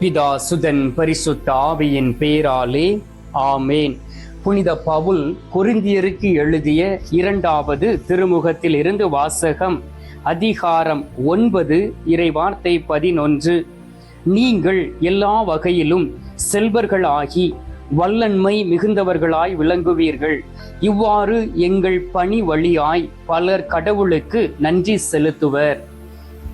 பிதா சுதன் பரிசுத்த ஆவியின் பேராலே ஆமேன். புனித பவுல் கொரிந்தியருக்கு எழுதிய இரண்டாவது திருமுகத்தில் இருந்து வாசகம் அதிகாரம் ஒன்பது இறைவார்த்தை பதினொன்று. நீங்கள் எல்லா வகையிலும் செல்வர்களாகி வல்லன்மை மிகுந்தவர்களாய் விளங்குவீர்கள். இவ்வாறு எங்கள் பணி வழியாய் பலர் கடவுளுக்கு நன்றி செலுத்துவர்.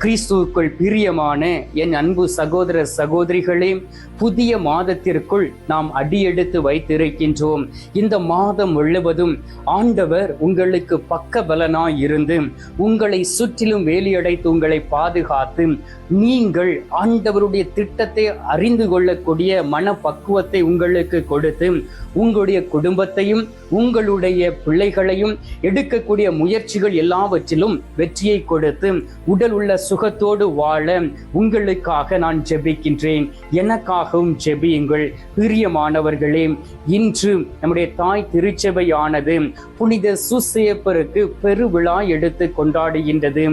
கிறிஸ்துவுக்குள் பிரியமான என் அன்பு சகோதர சகோதரிகளே புதிய மாதத்திற்குள் நாம் அடியெடுத்து வைத்திருக்கின்றோம். இந்த மாதம் முழுவதும் ஆண்டவர் உங்களுக்கு பக்க பலனாய் இருந்து உங்களை சுற்றிலும் வேலியடைத்து உங்களை பாதுகாத்து நீங்கள் ஆண்டவருடைய திட்டத்தை அறிந்து கொள்ளக்கூடிய மனப்பக்குவத்தை உங்களுக்கு கொடுத்து உங்களுடைய குடும்பத்தையும் உங்களுடைய பிள்ளைகளையும் எடுக்கக்கூடிய முயற்சிகள் எல்லாவற்றிலும் வெற்றியை கொடுத்து உடல் உள்ள சுகத்தோடு வாழ உங்களுக்காக நான் ஜெபிக்கின்றேன். எனக்காகவும் ஜெபியுங்கள். பிரியமானவர்களே இன்று நம்முடைய தாய் திருச்சபையானது புனித சுசேப்பருக்கு பெருவிழா எடுத்து கொண்டாடுகின்றது.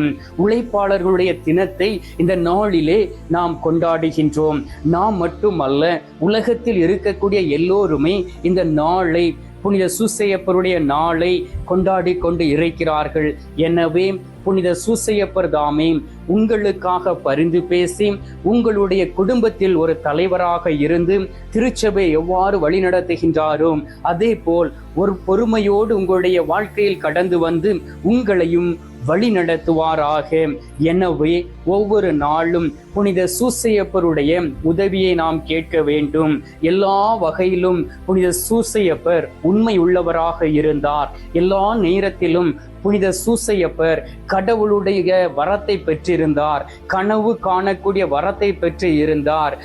உழைப்பாளர்களுடைய தினத்தை இந்த நாளிலே நாம் கொண்டாடுகின்றோம். நாம் மட்டுமல்ல உலகத்தில் இருக்கக்கூடிய எல்லோருமே இந்த நாளை புனித சூசையப்பருடைய நாளை கொண்டாடி கொண்டு இருக்கிறார்கள். எனவே புனித சூசையப்பர் தாமே உங்களுக்காக பரிந்து பேசி உங்களுடைய குடும்பத்தில் ஒரு தலைவராக இருந்து திருச்சபை எவ்வாறு வழிநடத்துகின்றாரோ அதே போல் ஒரு பொறுமையோடு உங்களுடைய வாழ்க்கையில் கடந்து வந்து உங்களையும் வழி நடத்துவாராக எனவே ஒவ்வொரு நாளும் புனித சூசையப்பருடைய உதவியை நாம் கேட்க வேண்டும். எல்லா வகையிலும் புனித சூசையப்பர் உண்மை உள்ளவராக இருந்தார். எல்லா நேரத்திலும் புனித சூசையப்பர் கடவுளுடைய வரத்தை பெற்றிருந்தார். கனவு காணக்கூடிய வரத்தை பெற்று இருந்தார்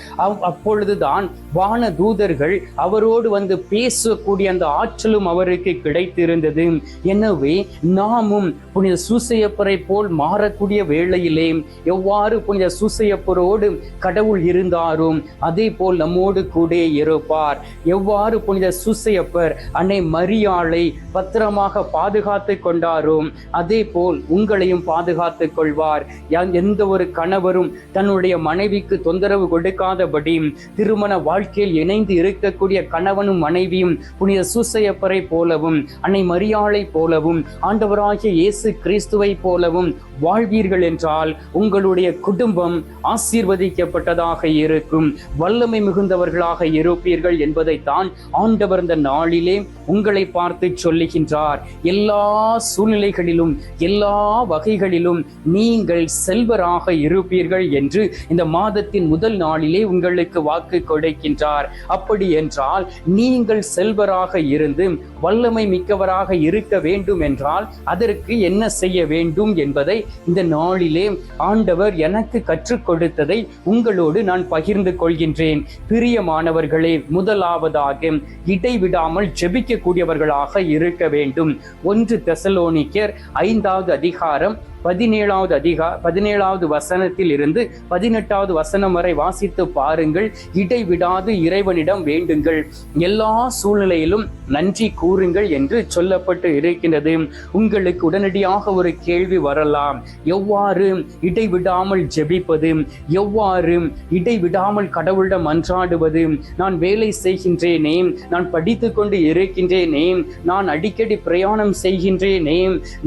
அப்பொழுதுதான் வான தூதர்கள் அவரோடு வந்து பேசக்கூடிய அந்த ஆற்றலும் அவருக்கு கிடைத்திருந்தது. எனவே நாமும் புனித சூசையப்பரை போல் மாறக்கூடிய வேளையிலே எவ்வாறு புனித சூசையப்பரோடு கடவுள் இருந்தாரும் அதே போல் நம்மோடு கூட இருப்பார். எவ்வாறு புனித சுசையப்பர் அன்னை மரியாளை பத்திரமாக பாதுகாத்து கொண்டாரும் அதே போல் உங்களையும் பாதுகாத்துக் கொள்வார். எந்த ஒரு கணவரும் தன்னுடைய மனைவிக்கு தொந்தரவு கொடுக்காதபடி திருமண வாழ்க்கையில் இணைந்து இருக்கக்கூடிய கணவனும் மனைவியும் புனித சூசையப்பரை போலவும் அன்னை மரியாளை போலவும் ஆண்டவராகிய இயேசு கிறிஸ்துவை போலவும் வாழ்வீர்கள் என்றால் உங்களுடைய குடும்பம் ஆசீர்வதிக்கப்பட்டதாக இருக்கும். வல்லமை மிகுந்தவர்களாக இருப்பீர்கள் என்பதைத்தான் ஆண்டவர் இந்த நாளிலே உங்களை பார்த்து சொல்லுகின்றார். எல்லா சூழ்நிலைகளிலும் எல்லா வகைகளிலும் நீங்கள் செல்வராக இருப்பீர்கள் என்று இந்த மாதத்தின் முதல் நாளிலே உங்களுக்கு வாக்கு கொடுக்கின்றார். அப்படி என்றால் நீங்கள் செல்வராக இருந்து வல்லமை மிக்கவராக இருக்க வேண்டும் என்றால் அதற்கு என்ன செய்ய வேண்டும் என்பதை இந்த நாளிலே ஆண்டவர் எனக்கு கற்றுக்கொள் கொடுத்ததை உங்களோடு நான் பகிர்ந்து கொள்கின்றேன். பிரியமானவர்களே முதலாவதாக இடைவிடாமல் ஜெபிக்கக்கூடியவர்களாக இருக்க வேண்டும். ஒன்று தெசலோனிக்கர் ஐந்தாவது அதிகாரம் பதினேழாவது அதிகா பதினேழாவது வசனத்தில் இருந்து பதினெட்டாவது வசனம் வரை வாசித்து பாருங்கள். இடைவிடாது இறைவனிடம் வேண்டுங்கள். எல்லா சூழ்நிலையிலும் நன்றி கூறுங்கள் என்று சொல்லப்பட்டு இருக்கின்றது. உங்களுக்கு உடனடியாக ஒரு கேள்வி வரலாம். எவ்வாறு இடைவிடாமல் ஜெபிப்பது? எவ்வாறு இடைவிடாமல் கடவுளிடம் அன்றாடுவது நான் வேலை செய்கின்றேனே நான் படித்து கொண்டு இருக்கின்றேனே நான் அடிக்கடி பிரயாணம் செய்கின்றேனே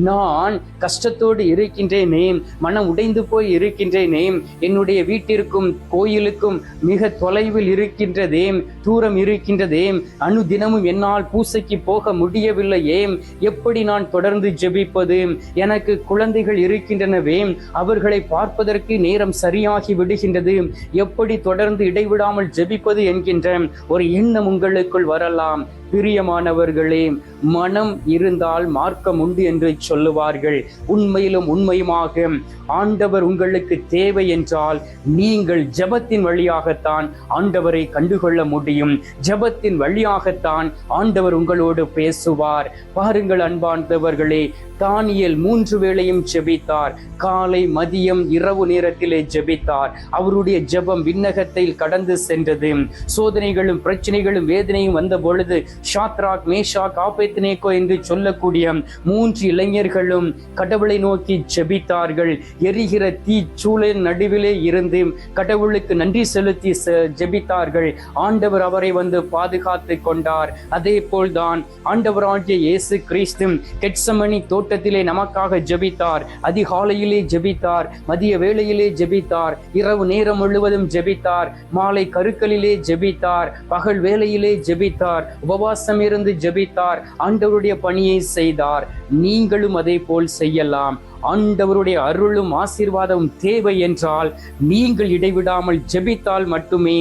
நான் கஷ்டத்தோடு இரு இருக்கின்றேனே மனம் உடைந்து போய் இருக்கின்றேனே என்னுடைய வீட்டிற்கும் கோயிலுக்கும் மிக தொலைவில் இருக்கின்றதே தூரம் இருக்கின்றதே அனுதினமும் என்னால் பூசைக்கு போக முடியவில்லையே எப்படி நான் தொடர்ந்து ஜெபிப்பது? எனக்கு குழந்தைகள் இருக்கின்றனவே அவர்களை பார்ப்பதற்கு நேரம் சரியாகி விடுகின்றது எப்படி தொடர்ந்து இடைவிடாமல் ஜெபிப்பது என்கின்ற ஒரு எண்ணம் உங்களுக்குள் வரலாம். பிரியமானவர்களே மனம் இருந்தால் மார்க்கம் உண்டு என்று சொல்லுவார்கள். உண்மையிலும் உண்மையுமாக ஆண்டவர் உங்களுக்கு தேவை என்றால் நீங்கள் ஜெபத்தின் வழியாகத்தான் ஆண்டவரை கண்டுகொள்ள முடியும். ஜெபத்தின் வழியாகத்தான் ஆண்டவர் உங்களோடு பேசுவார். பாருங்கள் அன்பார்ந்தவர்களே தானியல் மூன்று வேளையும் ஜெபித்தார். காலை மதியம் இரவு நேரத்திலே ஜெபித்தார். அவருடைய ஜெபம் விண்ணகத்தில் கடந்து சென்றது. சோதனைகளும் பிரச்சனைகளும் வேதனையும் வந்த பொழுது ஷாத்ராக் மேஷாக் ஆபேத்னேகோ என்று சொல்லக்கூடிய மூன்று இளைஞர்களும் கடவுளை நோக்கி ஜெபித்தார்கள். எரிகிற தீ சூழலின் நடுவிலே இருந்து கடவுளுக்கு நன்றி செலுத்தி ஜெபித்தார்கள். ஆண்டவர் அவரை வந்து பாதுகாத்து கொண்டார். அதே போல்தான் ஆண்டவராகிய இயேசு கிறிஸ்து கெட்சமணி தோட்டத்திலே நமக்காக ஜெபித்தார். அதிகாலையிலே ஜெபித்தார் மதிய வேளையிலே ஜெபித்தார் இரவு நேரம் முழுவதும் ஜெபித்தார் மாலை கருக்களிலே ஜெபித்தார் பகல் வேளையிலே ஜெபித்தார் உபவாசம் இருந்து ஜெபித்தார். ஆண்டவருடைய பணியை செய்தார். நீங்களும் அதே போல் செய்யலாம். ஆண்டவருடைய அருளும் ஆசீர்வாதமும் தேவை என்றால் நீங்கள் இடைவிடாமல் ஜெபித்தால் மட்டுமே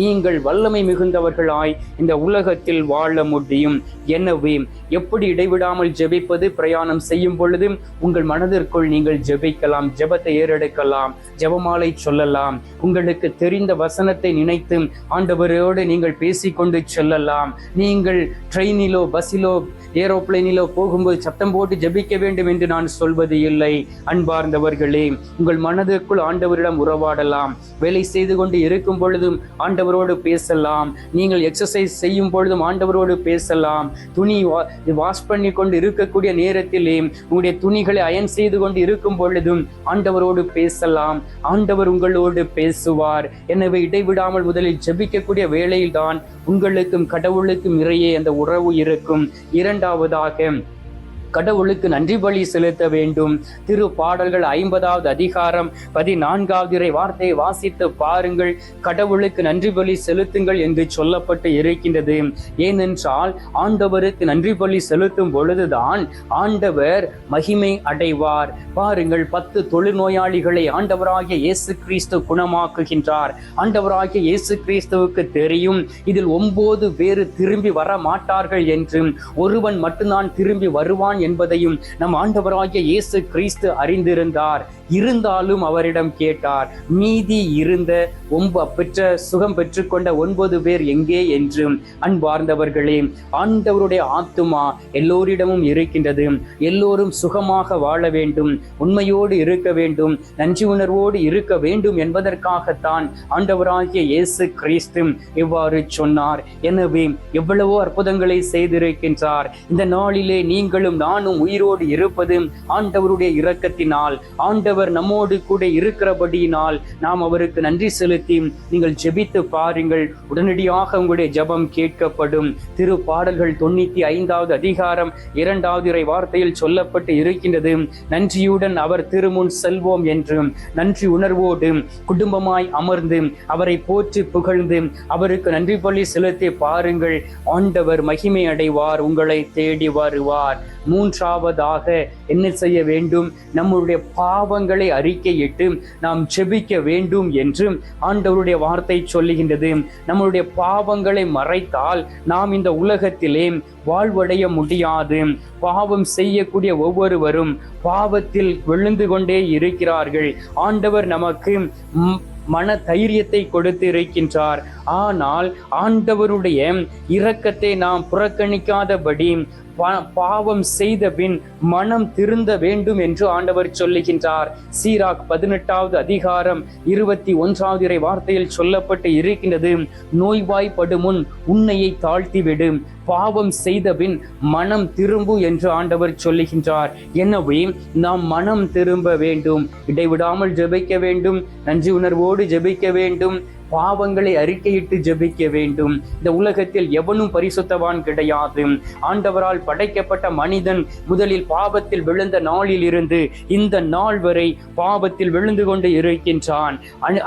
நீங்கள் வல்லமை மிகுந்தவர்களாய் இந்த உலகத்தில் வாழ முடியும். எனவே எப்படி இடைவிடாமல் ஜெபிப்பது பிரயாணம் செய்யும் பொழுது உங்கள் மனதிற்குள் நீங்கள் ஜெபிக்கலாம் ஜெபத்தை ஏறெடுக்கலாம் ஜெபமாலை சொல்லலாம். உங்களுக்கு தெரிந்த வசனத்தை நினைத்து ஆண்டவரோடு நீங்கள் பேசிக்கொண்டு செல்லலாம். நீங்கள் ட்ரெயினிலோ பஸ்ஸிலோ ஏரோப்ளேனிலோ போகும்போது சத்தம் போட்டு ஜெபிக்க வேண்டும் என்று நான் சொல்வது இல்லை அன்பார்ந்தவர்களே உங்கள் மனதிற்குள் ஆண்டவரிடம் உறவாடலாம். வேலை செய்து கொண்டு இருக்கும் பொழுதும் ஆண்டவரோடு பேசலாம். நீங்கள் எக்ஸசைஸ் செய்யும் பொழுதும் ஆண்டவரோடு பேசலாம். துணி வா- வாஷ் பண்ணி கொண்டு இருக்கக்கூடிய நேரத்திலே உங்களுடைய துணிகளை அயன் செய்து கொண்டு இருக்கும் பொழுதும் ஆண்டவரோடு பேசலாம். ஆண்டவர் உங்களோடு பேசுவார். எனவே இடைவிடாமல் முதலில் ஜெபிக்கக்கூடிய வேலையில்தான் உங்களுக்கும் கடவுளுக்கும் இடையே அந்த உறவு இருக்கும். இரண்டாவதாக கடவுளுக்கு நன்றி பலி செலுத்த வேண்டும். திரு பாடல்கள் ஐம்பதாவது அதிகாரம் பதினான்காவது இறை வார்த்தையை வாசித்து பாருங்கள். கடவுளுக்கு நன்றி பலி செலுத்துங்கள் என்று சொல்லப்பட்டு இருக்கின்றது. ஏனென்றால் ஆண்டவருக்கு நன்றி பலி செலுத்தும் பொழுதுதான் ஆண்டவர் மகிமை அடைவார். பாருங்கள் பத்து தொழுநோயாளிகளை ஆண்டவராகிய இயேசு கிறிஸ்து குணமாக்குகின்றார். ஆண்டவராகிய இயேசு கிறிஸ்துவுக்கு தெரியும் இதில் ஒன்பது பேர் திரும்பி வர மாட்டார்கள் என்றும் ஒருவன் மட்டும்தான் திரும்பி வருவான் என்பதையும் நம் ஆண்டவராகிய இயேசு கிறிஸ்து அறிந்திருந்தார். இருந்தாலும் அவரிடம் கேட்டார் மீதி இருந்த ஒன்ப பெற்ற சுகம் பெற்றுக்கொண்ட ஒன்பது பேர் எங்கே என்று அன்பார்ந்தவர்களே ஆண்டவருடைய ஆத்துமா எல்லோரிடமும் இருக்கின்றது. எல்லோரும் சுகமாக வாழ வேண்டும் உண்மையோடு இருக்க வேண்டும் நன்றி உணர்வோடு இருக்க வேண்டும் என்பதற்காகத்தான் ஆண்டவராகிய இயேசு கிறிஸ்து இவ்வாறு சொன்னார். எனவே எவ்வளவோ அற்புதங்களை செய்திருக்கின்றார். இந்த நாளிலே நீங்களும் நான் நானும் உயிரோடு இருப்பது ஆண்டவருடைய இரக்கத்தினால் ஆண்டவர் நம்மோடு கூட இருக்கிறபடியினால் நாம் அவருக்கு நன்றி செலுத்தி நீங்கள் ஜெபித்து பாருங்கள். உடனடியாக உங்களுடைய ஜெபம் கேட்கப்படும். திரு பாடல்கள் தொண்ணூத்தி ஐந்தாவது அதிகாரம் இரண்டாவது இறை வார்த்தையில் சொல்லப்பட்டு இருக்கின்றது. நன்றியுடன் அவர் திருமுன் செல்வோம் என்று நன்றி உணர்வோடு குடும்பமாய் அமர்ந்து அவரை போற்றி புகழ்ந்து அவருக்கு நன்றி பள்ளி செலுத்தி பாருங்கள். ஆண்டவர் மகிமை அடைவார் உங்களை தேடி வருவார். மூன்றாவதாக என்ன செய்ய வேண்டும்? நம்முடைய பாவங்களை அறிக்கையிட்டு நாம் ஜெபிக்க வேண்டும் என்று ஆண்டவருடைய வார்த்தை சொல்லுகின்றது. நம்முடைய பாவங்களை மறைத்தால் நாம் இந்த உலகத்திலே வாழ்வடைய முடியாது. பாவம் செய்யக்கூடிய ஒவ்வொருவரும் பாவத்தில் விழுந்து கொண்டே இருக்கிறார்கள். ஆண்டவர் நமக்கு மன தைரியத்தை கொடுத்து இருக்கின்றார். ஆனால் ஆண்டவருடைய இரக்கத்தை நாம் புறக்கணிக்காதபடி பா- பாவம் செய்த பின் மனம் திருந்த வேண்டும் என்று ஆண்டவர் சொல்லுகின்றார். சீராக் பதினெட்டாவது அதிகாரம் இருபத்தி ஒன்றாவது இறை வார்த்தையில் சொல்லப்பட்டு இருக்கின்றது நோய்வாய்ப்படும் முன் உன்னையை தாழ்த்திவிடும் பாவம் செய்தபின் மனம் திரும்பு என்று ஆண்டவர் சொல்லுகின்றார். எனவே நாம் மனம் திரும்ப வேண்டும். இடைவிடாமல் ஜெபிக்க வேண்டும். நன்றி உணர்வோடு ஜெபிக்க வேண்டும். பாவங்களை அறிக்கையிட்டு ஜெபிக்க வேண்டும். இந்த உலகத்தில் எவனும் பரிசுத்தவான் கிடையாது. ஆண்டவரால் படைக்கப்பட்ட மனிதன் முதலில் பாவத்தில் விழுந்த நாளில் இருந்து இந்த நாள் வரை பாவத்தில் விழுந்து கொண்டு இருக்கின்றான்.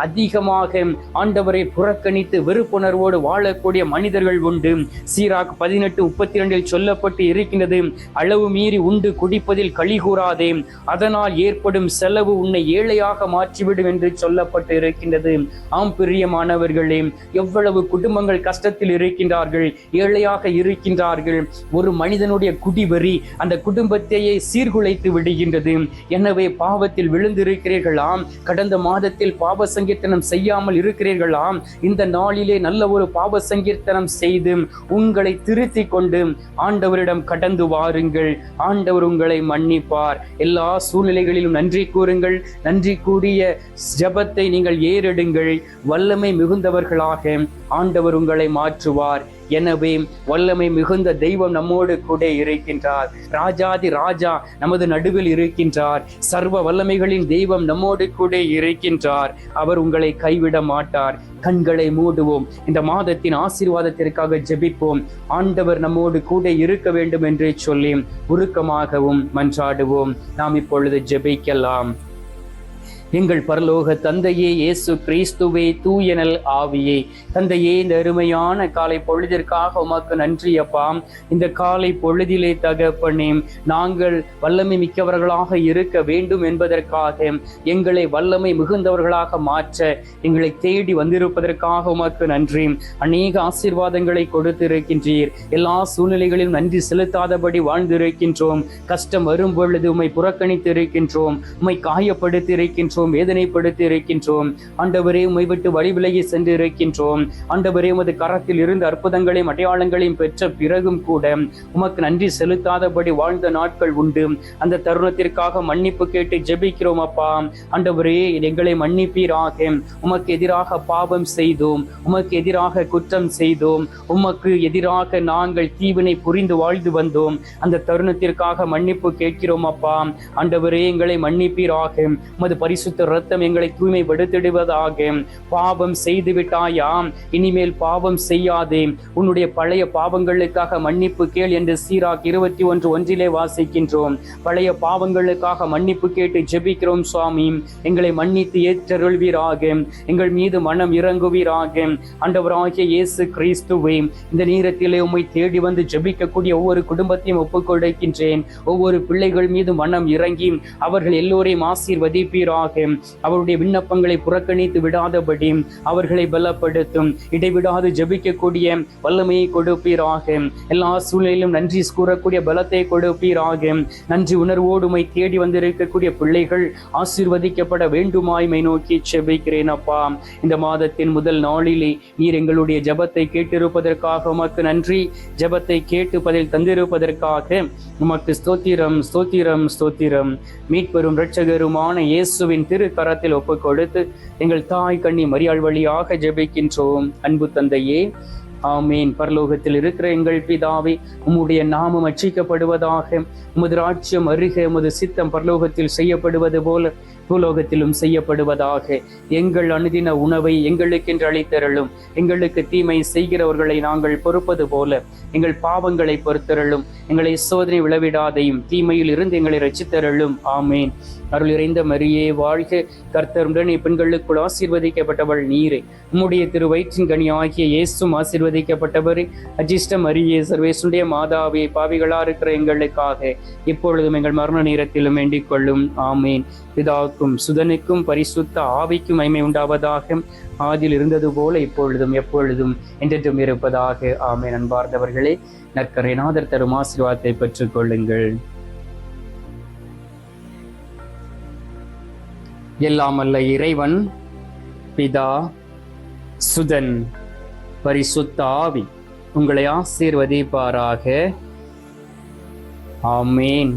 அதிகமாக ஆண்டவரை புறக்கணித்து வெறுப்புணர்வோடு வாழக்கூடிய மனிதர்கள் உண்டு. சீராக் பதினெட்டு முப்பத்தி ரெண்டில் சொல்லப்பட்டு இருக்கின்றது அளவு மீறி உண்டு குடிப்பதில் களி கூறாதே. அதனால் ஏற்படும் செலவு உன்னை ஏழையாக மாற்றிவிடும் என்று சொல்லப்பட்டு இருக்கின்றது. ஆம் பிரியம் மாணவர்களே எவ்வளவு குடும்பங்கள் கஷ்டத்தில் இருக்கின்றார்கள் ஏழையாக இருக்கின்றார்கள். ஒரு மனிதனுடைய குடிவெறி அந்த குடும்பத்தையே சீர்குலைத்து விடுகின்றது. எனவே பாவத்தில் விழுந்திருக்கிறீர்களாம் கடந்த மாதத்தில் பாவ சங்கீர்த்தனம் செய்யாமல் இருக்கிறீர்களாம் இந்த நாளிலே நல்ல ஒரு பாவ சங்கீர்த்தனம் செய்து உங்களை திருத்தி கொண்டு ஆண்டவரிடம் கடந்து வாருங்கள். ஆண்டவர் உங்களை மன்னிப்பார். எல்லா சூழ்நிலைகளிலும் நன்றி கூறுங்கள். நன்றி கூறிய ஜபத்தை நீங்கள் ஏறெடுங்கள். வல்ல வல்லமை மிகுந்தவர்களாக ஆண்டவர் உங்களை மாற்றுவார். எனவே வல்லமை மிகுந்த தெய்வம் நம்மோடு கூட இருக்கின்றார். ராஜாதி ராஜா நமது நடுவில் இருக்கின்றார். சர்வ வல்லமைகளின் தெய்வம் நம்மோடு கூட இருக்கின்றார். அவர் உங்களை கைவிட மாட்டார். கண்களை மூடுவோம். இந்த மாதத்தின் ஆசீர்வாதத்திற்காக ஜெபிப்போம். ஆண்டவர் நம்மோடு கூட இருக்க வேண்டும் என்று சொல்லி உருக்கமாகவும் மன்றாடுவோம். நாம் இப்பொழுது ஜெபிக்கலாம். எங்கள் பரலோக தந்தையே இயேசு கிறிஸ்துவே தூயனல் ஆவியே. தந்தையே இந்த அருமையான காலை பொழுதிற்காக உமக்கு நன்றி அப்பா. இந்த காலை பொழுதிலே தகப்பனே நாங்கள் வல்லமை மிக்கவர்களாக இருக்க வேண்டும் என்பதற்காக எங்களை வல்லமை மிகுந்தவர்களாக மாற்ற எங்களை தேடி வந்திருப்பதற்காக உமக்கு நன்றி. அநேக ஆசீர்வாதங்களை கொடுத்திருக்கின்றீர். எல்லா சூழ்நிலைகளிலும் நன்றி செலுத்தாதபடி வாழ்ந்திருக்கின்றோம். கஷ்டம் வரும் பொழுது உம்மை புறக்கணித்து இருக்கின்றோம் உம்மை காயப்படுத்தி இருக்கின்றோம் வேதனைப்படுத்தி இருக்கின்றோம் ஆண்டவரே உம்மை விட்டு வழி விலகி சென்று இருக்கின்றோம் ஆண்டவரே உமது கரத்தில் இருந்து அற்புதங்களையும் அடையாளங்களையும் பெற்ற பிறகும் கூட உமக்கு நன்றி செலுத்தாதபடி வாழ்ந்த நாட்கள் உண்டு. அந்த தருணத்திற்காக மன்னிப்பு கேட்டு ஜெபிக்கிறோம் அப்பா. ஆண்டவரே எங்களை மன்னிப்பீராக. உமக்கு எதிராக பாவம் செய்தோம். உமக்கு எதிராக குற்றம் செய்தோம். உமக்கு எதிராக நாங்கள் தீவினை புரிந்து வாழ்ந்து வந்தோம். அந்த தருணத்திற்காக மன்னிப்பு கேட்கிறோம் அப்பா. ஆண்டவரே எங்களை மன்னிப்பீராக. உமது பரிசு பரிசுத்த ரத்தம் எங்களை தூய்மைப்படுத்திடுவதாக பாவம் செய்து விட்டாயாம் இனிமேல் பாவம் செய்யாதே. உன்னுடைய பழைய பாவங்களுக்காக மன்னிப்பு கேள் என்று சீராக் இருபத்தி ஒன்று ஒன்றிலே வாசிக்கின்றோம். பழைய பாவங்களுக்காக மன்னிப்பு கேட்டு ஜெபிக்கிறோம் சுவாமி. எங்களை மன்னித்து ஏற்றருள்வீராக. எங்கள் மீது மனம் இறங்குவீராக. ஆண்டவராகிய இயேசு கிறிஸ்துவே இந்த நேரத்திலே உம்மை தேடி வந்து ஜெபிக்கக்கூடிய ஒவ்வொரு குடும்பத்தையும் ஒப்புக்கொடுக்கின்றேன். ஒவ்வொரு பிள்ளைகள் மீது மனம் இறங்கி அவர்கள் எல்லோரையும் ஆசீர்வதிப்பீராக. அவருடைய விண்ணப்பங்களை புறக்கணித்து விடாதபடி அவர்களை பலப்படுத்தும். இடைவிடாது ஜெபிக்கக்கூடிய வல்லமையை கொடுப்பீராக. எல்லா சூழ்நிலையிலும் நன்றி கூறக்கூடிய பலத்தை கொடுப்பீராக. நன்றி உணர்வோடுமை தேடி வந்திருக்கக்கூடிய பிள்ளைகள் ஆசீர்வதிக்கப்பட வேண்டுமாய்மை நோக்கி செபிக்கிறேன் அப்பா. இந்த மாதத்தின் முதல் நாளிலே நீர் எங்களுடைய ஜெபத்தை கேட்டிருப்பதற்காக உமக்கு நன்றி. ஜெபத்தை கேட்டு பதில் தந்திருப்பதற்காக உமக்கு ஸ்தோத்திரம் ஸ்தோத்திரம் ஸ்தோத்திரம். மீட்பெரும் இரட்சகருமான இயேசுவின் திரு கரத்தில் ஒப்புக் கொடுத்து எங்கள் தாய் கண்ணி மரியாள் வழியாக ஜெபிக்கின்றோம். அன்பு தந்தையே ஆமீன். பரலோகத்தில் இருக்கிற எங்கள் பிதாவே உம்முடைய நாமம் அச்சிக்கப்படுவதாக உமது ராஜ்யம் அருக உமது சித்தம் பரலோகத்தில் செய்யப்படுவது போல பூலோகத்திலும் செய்யப்படுவதாக. எங்கள் அனுதின உணவை எங்களுக்கென்று அளித்தருளும். எங்களுக்கு தீமை செய்கிறவர்களை நாங்கள் பொறுப்பது போல. எங்கள் பாவங்களை பொறுத்தருளும். எங்களை சோதனை விளவிடாதையும் தீமையில் இருந்து எங்களை ரச்சித்தருளும் ஆமேன். அருள் இறைந்த மரியே வாழ்க. கர்த்தருடன் பெண்களுக்குள் ஆசீர்வதிக்கப்பட்டவள் நீரே. உம்முடைய திரு வயிற்றின் கனி ஆகிய இயேசும் ஆசீர்வதிக்கப்பட்டவர். அஜிஷ்ட மரியே சர்வேசுடைய மாதாவே பாவிகளா இருக்கிற எங்களுக்காக. இப்பொழுதும் எங்கள் மரண நேரத்திலும் வேண்டிக் கொள்ளும். ஆமேன். பிதாவுக்கும் சுதனுக்கும் பரிசுத்த ஆவிக்கும் மைமை உண்டாவதாக ஆதியில் இருந்தது போல இப்பொழுதும் எப்பொழுதும் என்றென்றும் இருப்பதாக. ஆமை நண்பார்ந்தவர்களே நற்கரைநாதர் தரும் ஆசீர்வாதத்தை பெற்றுக் கொள்ளுங்கள். எல்லாம் அல்ல இறைவன் பிதா சுதன் பரிசுத்த ஆவி உங்களை ஆசீர்வதிப்பாராக. ஆமேன்.